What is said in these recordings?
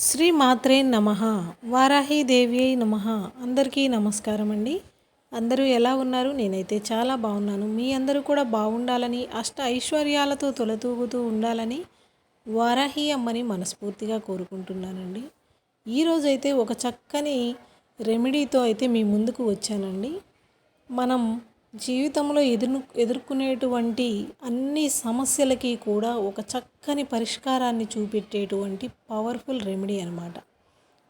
శ్రీ మాత్రే నమ. వారాహీదేవి అయి నమ. అందరికీ నమస్కారం అండి. అందరూ ఎలా ఉన్నారు? నేనైతే చాలా బాగున్నాను. మీ అందరూ కూడా బాగుండాలని అష్ట ఐశ్వర్యాలతో తొలతూగుతూ ఉండాలని వారాహి అమ్మని మనస్ఫూర్తిగా కోరుకుంటున్నానండి. ఈరోజైతే ఒక చక్కని రెమెడీతో అయితే మీ ముందుకు వచ్చానండి. మనం జీవితంలో ఎదురు ఎదుర్కొనేటువంటి అన్ని సమస్యలకి కూడా ఒక చక్కని పరిష్కారాన్ని చూపెట్టేటువంటి పవర్ఫుల్ రెమెడీ అనమాట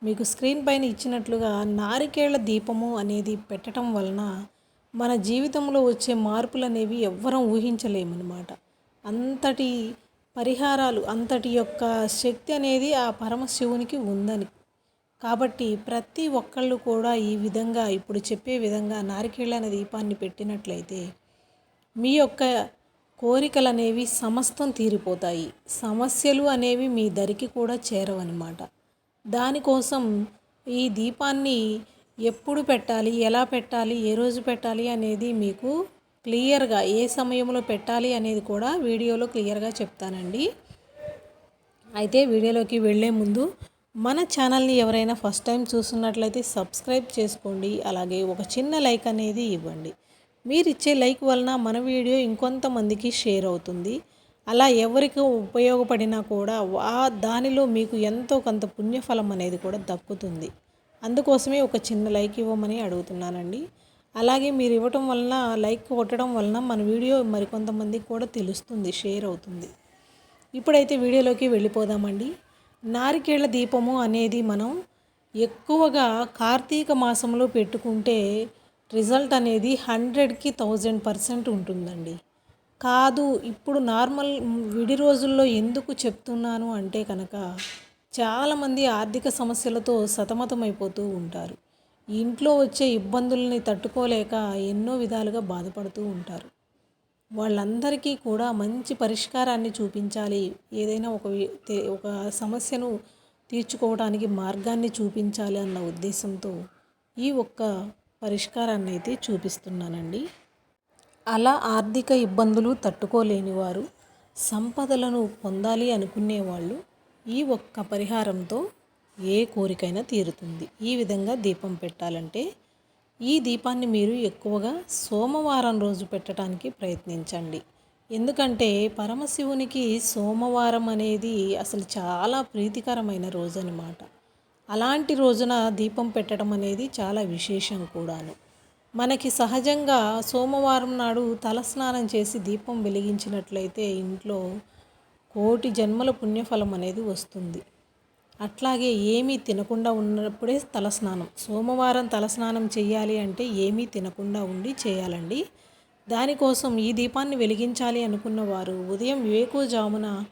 మీకు స్క్రీన్ పైన ఇచ్చినట్లుగా నారికేళ్ళ దీపము అనేది పెట్టడం వలన మన జీవితంలో వచ్చే మార్పులు అనేవి ఎవ్వరం ఊహించలేమన్నమాట. అంతటి పరిహారాలు అంతటి యొక్క శక్తి అనేది ఆ పరమశివునికి ఉందని. కాబట్టి ప్రతి ఒక్కళ్ళు కూడా ఈ విధంగా ఇప్పుడు చెప్పే విధంగా నారికేళ్ళన దీపాన్ని పెట్టినట్లయితే మీ యొక్క కోరికలు అనేవి సమస్తం తీరిపోతాయి. సమస్యలు అనేవి మీ దరికి కూడా చేరవన్నమాట. దానికోసం ఈ దీపాన్ని ఎప్పుడు పెట్టాలి ఎలా పెట్టాలి ఏ రోజు పెట్టాలి అనేది మీకు క్లియర్గా ఏ సమయంలో పెట్టాలి అనేది కూడా వీడియోలో క్లియర్గా చెప్తానండి. అయితే వీడియోలోకి వెళ్ళే ముందు మన ఛానల్ని ఎవరైనా ఫస్ట్ టైం చూస్తున్నట్లయితే సబ్స్క్రైబ్ చేసుకోండి. అలాగే ఒక చిన్న లైక్ అనేది ఇవ్వండి. మీరు ఇచ్చే లైక్ వలన మన వీడియో ఇంకొంతమందికి షేర్ అవుతుంది. అలా ఎవరికి ఉపయోగపడినా కూడా ఆ దానిలో మీకు ఎంతో కొంత పుణ్యఫలం అనేది కూడా దక్కుతుంది. అందుకోసమే ఒక చిన్న లైక్ ఇవ్వమని అడుగుతున్నానండి. అలాగే మీరు ఇవ్వటం వలన లైక్ కొట్టడం వలన మన వీడియో మరికొంతమందికి కూడా తెలుస్తుంది షేర్ అవుతుంది. ఇప్పుడైతే వీడియోలోకి వెళ్ళిపోదామండి. నారికేళ్ళ దీపము అనేది మనం ఎక్కువగా కార్తీక మాసంలో పెట్టుకుంటే రిజల్ట్ అనేది హండ్రెడ్కి థౌజండ్ పర్సెంట్ ఉంటుందండి. కాదు ఇప్పుడు నార్మల్ విడి రోజుల్లో ఎందుకు చెప్తున్నాను అంటే కనుక చాలామంది ఆర్థిక సమస్యలతో సతమతమైపోతూ ఉంటారు. ఇంట్లో వచ్చే ఇబ్బందుల్ని తట్టుకోలేక ఎన్నో విధాలుగా బాధపడుతూ ఉంటారు. వాళ్ళందరికీ కూడా మంచి పరిష్కారాన్ని చూపించాలి. ఏదైనా ఒక ఒక సమస్యను తీర్చుకోవడానికి మార్గాన్ని చూపించాలి అన్న ఉద్దేశంతో ఈ ఒక్క పరిష్కారాన్ని అయితే చూపిస్తున్నానండి. అలా ఆర్థిక ఇబ్బందులు తట్టుకోలేని వారు సంపదలను పొందాలి అనుకునేవాళ్ళు ఈ ఒక్క పరిహారంతో ఏ కోరికైనా తీరుతుంది. ఈ విధంగా దీపం పెట్టాలంటే ఈ దీపాన్ని మీరు ఎక్కువగా సోమవారం రోజు పెట్టడానికి ప్రయత్నించండి. ఎందుకంటే పరమశివునికి సోమవారం అనేది అసలు చాలా ప్రీతికరమైన రోజు అనమాట అలాంటి రోజున దీపం పెట్టడం అనేది చాలా విశేషం కూడాను. మనకి సహజంగా సోమవారం నాడు తలస్నానం చేసి దీపం వెలిగించినట్లయితే ఇంట్లో కోటి జన్మల పుణ్యఫలం అనేది వస్తుంది. అట్లాగే ఏమీ తినకుండా ఉన్నప్పుడే తలస్నానం. సోమవారం తలస్నానం చేయాలి అంటే ఏమీ తినకుండా ఉండి చేయాలండి. దానికోసం ఈ దీపాన్ని వెలిగించాలి అనుకున్న వారు ఉదయం వేకుజామున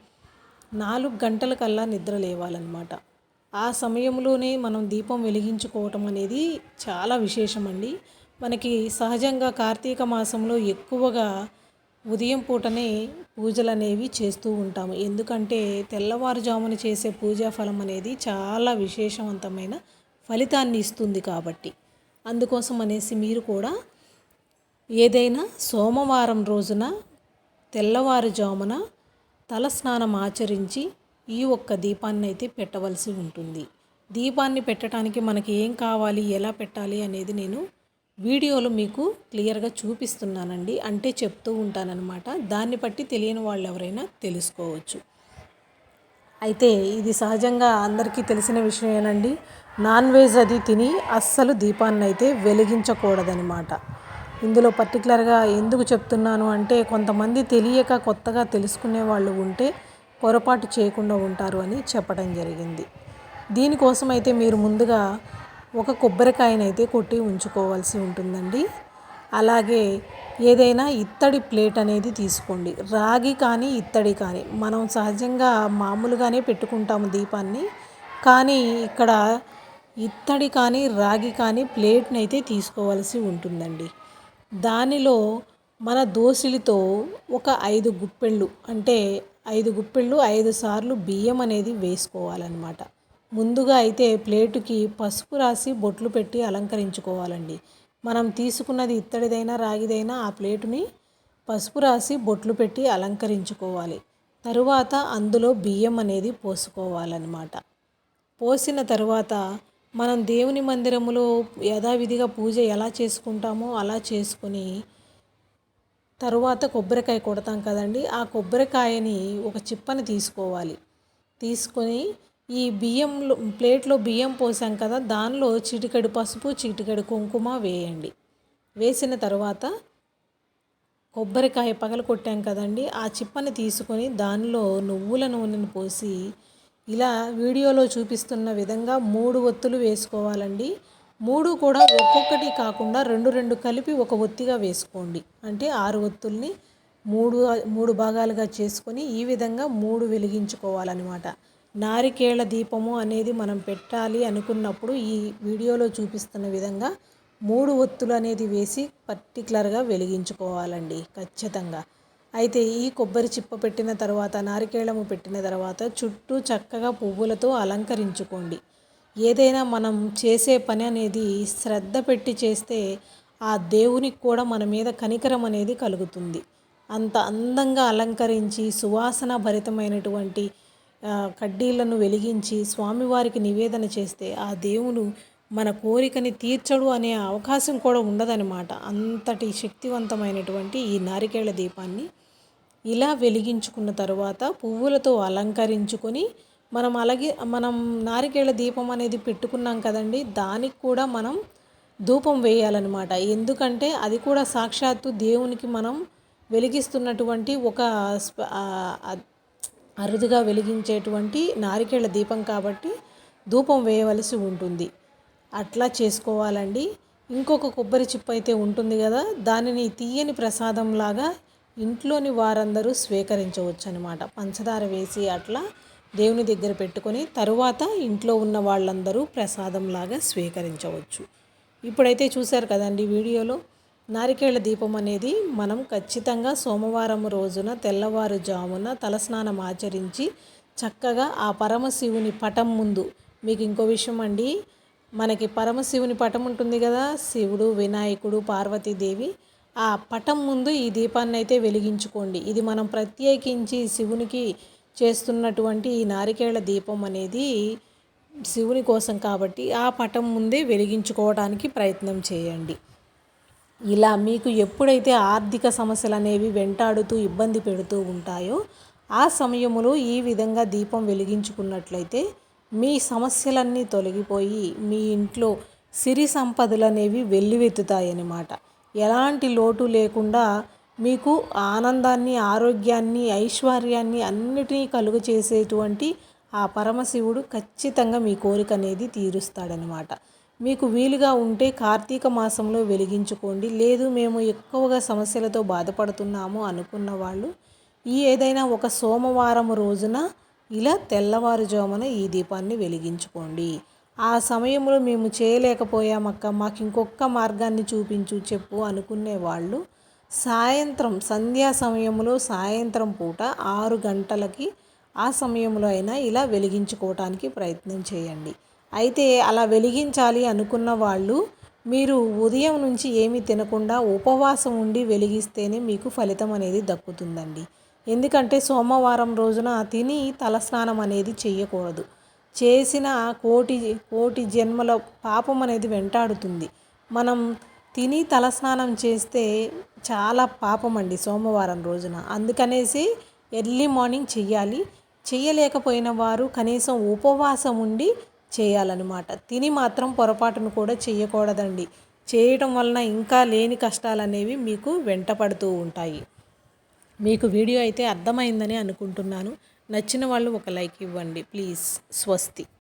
నాలుగు గంటల కల్లా నిద్ర లేవాలన్నమాట. ఆ సమయంలోనే మనం దీపం వెలిగించుకోవటం అనేది చాలా విశేషమండి. మనకి సహజంగా కార్తీక మాసంలో ఎక్కువగా ఉదయం పూటనే పూజలు అనేవి చేస్తూ ఉంటాము. ఎందుకంటే తెల్లవారుజామున చేసే పూజా ఫలం అనేది చాలా విశేషవంతమైన ఫలితాన్ని ఇస్తుంది కాబట్టి. అందుకోసం అనేసి మీరు కూడా ఏదైనా సోమవారం రోజున తెల్లవారుజామున తలస్నానం ఆచరించి ఈ ఒక్క దీపాన్ని అయితే పెట్టవలసి ఉంటుంది. దీపాన్ని పెట్టడానికి మనకి ఏం కావాలి ఎలా పెట్టాలి అనేది నేను వీడియోలో మీకు క్లియర్గా చూపిస్తున్నానండి. అంటే చెప్తూ ఉంటానన్నమాట. దాన్ని బట్టి తెలియని వాళ్ళు ఎవరైనా తెలుసుకోవచ్చు. అయితే ఇది సహజంగా అందరికీ తెలిసిన విషయమేనండి. నాన్ వెజ్ అది తిని అస్సలు దీపాన్ని అయితే వెలిగించకూడదనమాట ఇందులో పర్టికులర్గా ఎందుకు చెప్తున్నాను అంటే కొంతమంది తెలియక కొత్తగా తెలుసుకునే వాళ్ళు ఉంటే పొరపాటు చేయకుండా ఉంటారు అని చెప్పడం జరిగింది. దీనికోసం అయితే మీరు ముందుగా ఒక కొబ్బరికాయనైతే కొట్టి ఉంచుకోవాల్సి ఉంటుందండి. అలాగే ఏదైనా ఇత్తడి ప్లేట్ అనేది తీసుకోండి. రాగి కానీ ఇత్తడి కానీ. మనం సహజంగా మామూలుగానే పెట్టుకుంటాము దీపాన్ని. కానీ ఇక్కడ ఇత్తడి కానీ రాగి కానీ ప్లేట్ని అయితే తీసుకోవాల్సి ఉంటుందండి. దానిలో మన దోసిలితో ఒక ఐదు గుప్పెళ్ళు అంటే ఐదు గుప్పెళ్ళు ఐదు సార్లు బియ్యం అనేది వేసుకోవాలన్నమాట. ముందుగా అయితే ప్లేటుకి పసుపు రాసి బొట్లు పెట్టి అలంకరించుకోవాలండి. మనం తీసుకున్నది ఇత్తడిదైనా రాగిదైనా ఆ ప్లేటుని పసుపు రాసి బొట్లు పెట్టి అలంకరించుకోవాలి. తరువాత అందులో బియ్యం అనేది పోసుకోవాలన్నమాట. పోసిన తరువాత మనం దేవుని మందిరములో యథావిధిగా పూజ ఎలా చేసుకుంటామో అలా చేసుకొని తరువాత కొబ్బరికాయ కొడతాం కదండి. ఆ కొబ్బరికాయని ఒక చిప్పని తీసుకోవాలి. తీసుకొని ఈ బియ్యంలో ప్లేట్లో బియ్యం పోసాం కదా దానిలో చిటికెడు పసుపు చిటికెడు కుంకుమ వేయండి. వేసిన తర్వాత కొబ్బరికాయ పగల కొట్టాం కదండి ఆ చిప్పని తీసుకొని దానిలో నువ్వుల నూనెను పోసి ఇలా వీడియోలో చూపిస్తున్న విధంగా మూడు ఒత్తులు వేసుకోవాలండి. మూడు కూడా ఒక్కొక్కటి కాకుండా రెండు రెండు కలిపి ఒక ఒత్తిగా వేసుకోండి. అంటే ఆరు ఒత్తుల్ని మూడు మూడు భాగాలుగా చేసుకొని ఈ విధంగా మూడు వెలిగించుకోవాలన్నమాట. నారికేళ దీపము అనేది మనం పెట్టాలి అనుకున్నప్పుడు ఈ వీడియోలో చూపిస్తున్న విధంగా మూడు ఒత్తులు అనేది వేసి పర్టికులర్గా వెలిగించుకోవాలండి ఖచ్చితంగా. అయితే ఈ కొబ్బరి చిప్ప పెట్టిన తర్వాత నారికేళము పెట్టిన తర్వాత చుట్టూ చక్కగా పువ్వులతో అలంకరించుకోండి. ఏదైనా మనం చేసే పని అనేది శ్రద్ధ పెట్టి చేస్తే ఆ దేవునికి కూడా మన మీద కనికరం అనేది కలుగుతుంది. అంత అందంగా అలంకరించి సువాసన భరితమైనటువంటి కడ్డీలను వెలిగించి స్వామివారికి నివేదన చేస్తే ఆ దేవుడు మన కోరికని తీర్చడు అనే అవకాశం కూడా ఉండదనమాట అంతటి శక్తివంతమైనటువంటి ఈ నారికేళ దీపాన్ని ఇలా వెలిగించుకున్న తర్వాత పువ్వులతో అలంకరించుకొని మనం అలాగే మనం నారికేళ దీపం అనేది పెట్టుకున్నాం కదండి దానికి కూడా మనం ధూపం వేయాలన్నమాట. ఎందుకంటే అది కూడా సాక్షాత్తు దేవునికి మనం వెలిగిస్తున్నటువంటి ఒక అరుదుగా వెలిగించేటువంటి నారికేళ దీపం కాబట్టి ధూపం వేయవలసి ఉంటుంది. అట్లా చేసుకోవాలండి. ఇంకొక కొబ్బరి చిప్ప అయితే ఉంటుంది కదా దానిని తీయని ప్రసాదంలాగా ఇంట్లోని వారందరూ స్వీకరించవచ్చు అనమాట పంచదార వేసి అట్లా దేవుని దగ్గర పెట్టుకొని తరువాత ఇంట్లో ఉన్న వాళ్ళందరూ ప్రసాదంలాగా స్వీకరించవచ్చు. ఇప్పుడైతే చూశారు కదండి వీడియోలో నారికేళ దీపం అనేది మనం ఖచ్చితంగా సోమవారం రోజున తెల్లవారుజామున తలస్నానం ఆచరించి చక్కగా ఆ పరమశివుని పటం ముందు మీకు ఇంకో విషయం అండి. మనకి పరమశివుని పటం ఉంటుంది కదా శివుడు వినాయకుడు పార్వతీదేవి. ఆ పటం ముందు ఈ దీపాన్ని అయితే వెలిగించుకోండి. ఇది మనం ప్రత్యేకించి శివునికి చేస్తున్నటువంటి ఈ నారికేళ దీపం అనేది శివుని కోసం కాబట్టి ఆ పటం ముందే వెలిగించుకోవడానికి ప్రయత్నం చేయండి. ఇలా మీకు ఎప్పుడైతే ఆర్థిక సమస్యలు అనేవి వెంటాడుతూ ఇబ్బంది పెడుతూ ఉంటాయో ఆ సమయంలో ఈ విధంగా దీపం వెలిగించుకున్నట్లయితే మీ సమస్యలన్నీ తొలగిపోయి మీ ఇంట్లో సిరి సంపదలు అనేవి వెల్లువెత్తుతాయన్నమాట. ఎలాంటి లోటు లేకుండా మీకు ఆనందాన్ని ఆరోగ్యాన్ని ఐశ్వర్యాన్ని అన్నిటినీ కలుగు చేసేటువంటి ఆ పరమశివుడు ఖచ్చితంగా మీ కోరిక అనేది తీరుస్తాడనమాట మీకు వీలుగా ఉంటే కార్తీక మాసంలో వెలిగించుకోండి. లేదు మేము ఎక్కువగా సమస్యలతో బాధపడుతున్నాము అనుకున్న వాళ్ళు ఈ ఏదైనా ఒక సోమవారం రోజున ఇలా తెల్లవారుజామున ఈ దీపాన్ని వెలిగించుకోండి. ఆ సమయంలో మేము చేయలేకపోయామక్క మాకు ఇంకొక మార్గాన్ని చూపించు చెప్పు అనుకునే వాళ్ళు సాయంత్రం సంధ్యా సమయంలో సాయంత్రం పూట ఆరు గంటలకి ఆ సమయంలో అయినా ఇలా వెలిగించుకోవటానికి ప్రయత్నం చేయండి. అయితే అలా వెలిగించాలి అనుకున్న వాళ్ళు మీరు ఉదయం నుంచి ఏమి తినకుండా ఉపవాసం ఉండి వెలిగిస్తేనే మీకు ఫలితం అనేది దక్కుతుందండి. ఎందుకంటే సోమవారం రోజున తిని తలస్నానం అనేది చేయకూడదు. చేసిన కోటి కోటి జన్మల పాపం అనేది వెంటాడుతుంది. మనం తిని తలస్నానం చేస్తే చాలా పాపం అండి సోమవారం రోజున. అందుకనేసి ఎర్లీ మార్నింగ్ చెయ్యాలి. చేయలేకపోయిన వారు కనీసం ఉపవాసం ఉండి చేయాలన్నమాట. తిని మాత్రం పొరపాటును కూడా చేయకూడదండి చేయటం వలన ఇంకా లేని కష్టాలు అనేవి మీకు వెంటపడుతూ ఉంటాయి. మీకు వీడియో అయితే అర్థమైందని అనుకుంటున్నాను. నచ్చిన వాళ్ళు ఒక లైక్ ఇవ్వండి. ప్లీజ్ స్వస్తి.